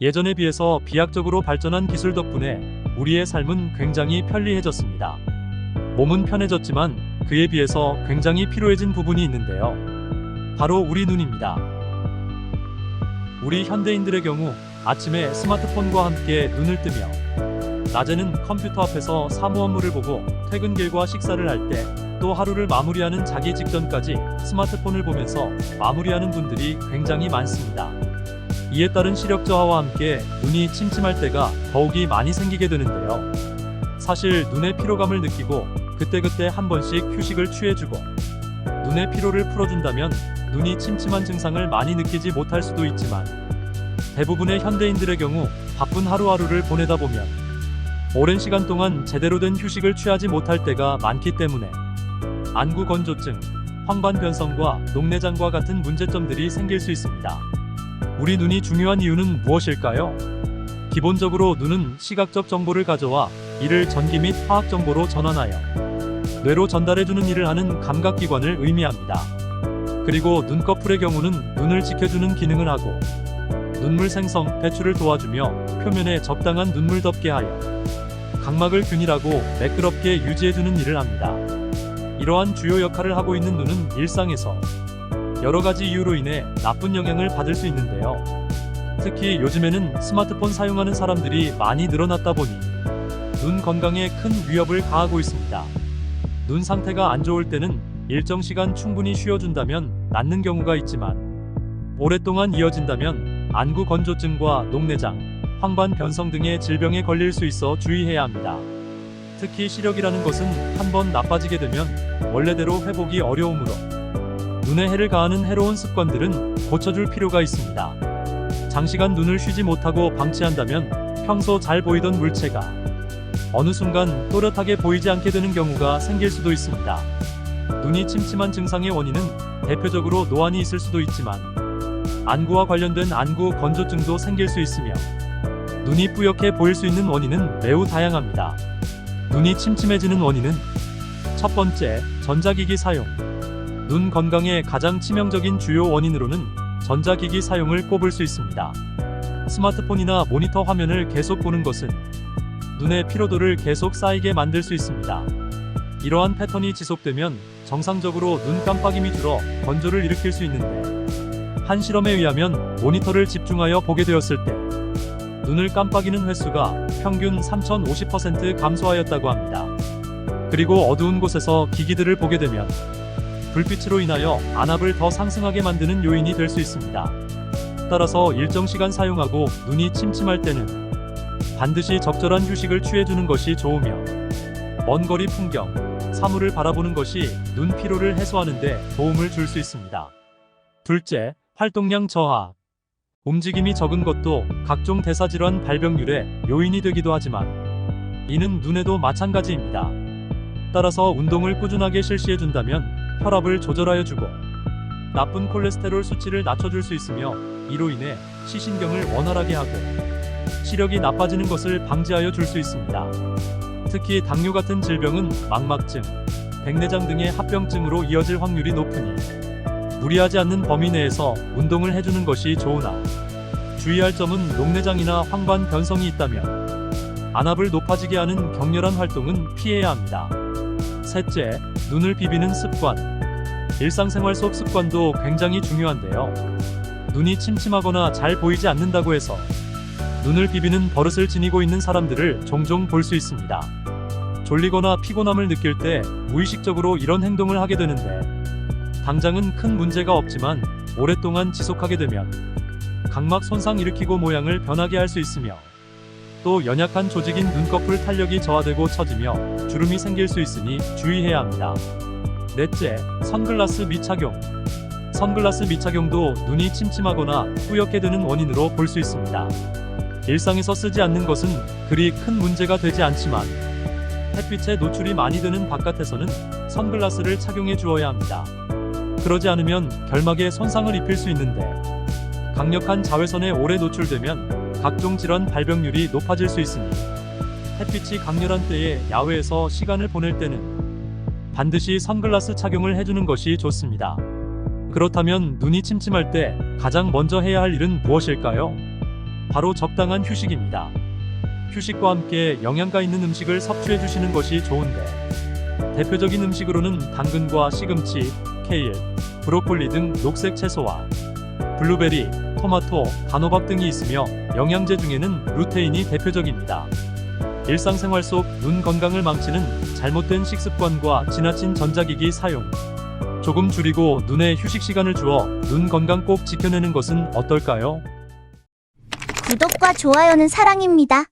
예전에 비해서 비약적으로 발전한 기술 덕분에 우리의 삶은 굉장히 편리해졌습니다. 몸은 편해졌지만 그에 비해서 굉장히 피로해진 부분이 있는데요. 바로 우리 눈입니다. 우리 현대인들의 경우 아침에 스마트폰과 함께 눈을 뜨며 낮에는 컴퓨터 앞에서 사무 업무를 보고 퇴근길과 식사를 할 때 또 하루를 마무리하는 자기 직전까지 스마트폰을 보면서 마무리하는 분들이 굉장히 많습니다. 이에 따른 시력 저하와 함께 눈이 침침할 때가 더욱이 많이 생기게 되는데요. 사실 눈의 피로감을 느끼고 그때그때 한 번씩 휴식을 취해주고 눈의 피로를 풀어준다면 눈이 침침한 증상을 많이 느끼지 못할 수도 있지만 대부분의 현대인들의 경우 바쁜 하루하루를 보내다 보면 오랜 시간 동안 제대로 된 휴식을 취하지 못할 때가 많기 때문에 안구 건조증, 황반 변성과 녹내장과 같은 문제점들이 생길 수 있습니다. 우리 눈이 중요한 이유는 무엇일까요? 기본적으로 눈은 시각적 정보를 가져와 이를 전기 및 화학 정보로 전환하여 뇌로 전달해주는 일을 하는 감각기관을 의미합니다. 그리고 눈꺼풀의 경우는 눈을 지켜주는 기능을 하고 눈물 생성, 배출을 도와주며 표면에 적당한 눈물 덮게 하여 각막을 균일하고 매끄럽게 유지해주는 일을 합니다. 이러한 주요 역할을 하고 있는 눈은 일상에서 여러 가지 이유로 인해 나쁜 영향을 받을 수 있는데요. 특히 요즘에는 스마트폰 사용하는 사람들이 많이 늘어났다 보니 눈 건강에 큰 위협을 가하고 있습니다. 눈 상태가 안 좋을 때는 일정 시간 충분히 쉬어준다면 낫는 경우가 있지만 오랫동안 이어진다면 안구 건조증과 녹내장, 황반 변성 등의 질병에 걸릴 수 있어 주의해야 합니다. 특히 시력이라는 것은 한번 나빠지게 되면 원래대로 회복이 어려우므로 눈에 해를 가하는 해로운 습관들은 고쳐줄 필요가 있습니다. 장시간 눈을 쉬지 못하고 방치한다면 평소 잘 보이던 물체가 어느 순간 또렷하게 보이지 않게 되는 경우가 생길 수도 있습니다. 눈이 침침한 증상의 원인은 대표적으로 노안이 있을 수도 있지만 안구와 관련된 안구 건조증도 생길 수 있으며 눈이 뿌옇게 보일 수 있는 원인은 매우 다양합니다. 눈이 침침해지는 원인은 첫 번째, 전자기기 사용. 눈 건강에 가장 치명적인 주요 원인으로는 전자기기 사용을 꼽을 수 있습니다. 스마트폰이나 모니터 화면을 계속 보는 것은 눈의 피로도를 계속 쌓이게 만들 수 있습니다. 이러한 패턴이 지속되면 정상적으로 눈 깜빡임이 줄어 건조를 일으킬 수 있는데 한 실험에 의하면 모니터를 집중하여 보게 되었을 때 눈을 깜빡이는 횟수가 평균 3050% 감소하였다고 합니다. 그리고 어두운 곳에서 기기들을 보게 되면 불빛으로 인하여 안압을 더 상승하게 만드는 요인이 될 수 있습니다. 따라서 일정 시간 사용하고 눈이 침침할 때는 반드시 적절한 휴식을 취해주는 것이 좋으며 먼 거리 풍경, 사물을 바라보는 것이 눈 피로를 해소하는데 도움을 줄 수 있습니다. 둘째, 활동량 저하. 움직임이 적은 것도 각종 대사질환 발병률의 요인이 되기도 하지만 이는 눈에도 마찬가지입니다. 따라서 운동을 꾸준하게 실시해준다면 혈압을 조절하여 주고 나쁜 콜레스테롤 수치를 낮춰줄 수 있으며 이로 인해 시신경을 원활하게 하고 시력이 나빠지는 것을 방지하여 줄 수 있습니다. 특히 당뇨 같은 질병은 망막증, 백내장 등의 합병증으로 이어질 확률이 높으니 무리하지 않는 범위 내에서 운동을 해주는 것이 좋으나 주의할 점은 녹내장이나 황반 변성이 있다면 안압을 높아지게 하는 격렬한 활동은 피해야 합니다. 셋째, 눈을 비비는 습관. 일상생활 속 습관도 굉장히 중요한데요. 눈이 침침하거나 잘 보이지 않는다고 해서 눈을 비비는 버릇을 지니고 있는 사람들을 종종 볼 수 있습니다. 졸리거나 피곤함을 느낄 때 무의식적으로 이런 행동을 하게 되는데 당장은 큰 문제가 없지만 오랫동안 지속하게 되면 각막 손상 일으키고 모양을 변하게 할 수 있으며 또 연약한 조직인 눈꺼풀 탄력이 저하되고 처지며 주름이 생길 수 있으니 주의해야 합니다. 넷째, 선글라스 미착용. 선글라스 미착용도 눈이 침침하거나 뿌옇게 되는 원인으로 볼 수 있습니다. 일상에서 쓰지 않는 것은 그리 큰 문제가 되지 않지만 햇빛에 노출이 많이 되는 바깥에서는 선글라스를 착용해 주어야 합니다. 그러지 않으면 결막에 손상을 입힐 수 있는데 강력한 자외선에 오래 노출되면 각종 질환 발병률이 높아질 수 있으니 햇빛이 강렬한 때에 야외에서 시간을 보낼 때는 반드시 선글라스 착용을 해주는 것이 좋습니다. 그렇다면 눈이 침침할 때 가장 먼저 해야 할 일은 무엇일까요? 바로 적당한 휴식입니다. 휴식과 함께 영양가 있는 음식을 섭취해 주시는 것이 좋은데 대표적인 음식으로는 당근과 시금치, 케일, 브로콜리 등 녹색 채소와 블루베리, 토마토, 단호박 등이 있으며 영양제 중에는 루테인이 대표적입니다. 일상생활 속 눈 건강을 망치는 잘못된 식습관과 지나친 전자기기 사용. 조금 줄이고 눈에 휴식 시간을 주어 눈 건강 꼭 지켜내는 것은 어떨까요? 구독과 좋아요는 사랑입니다.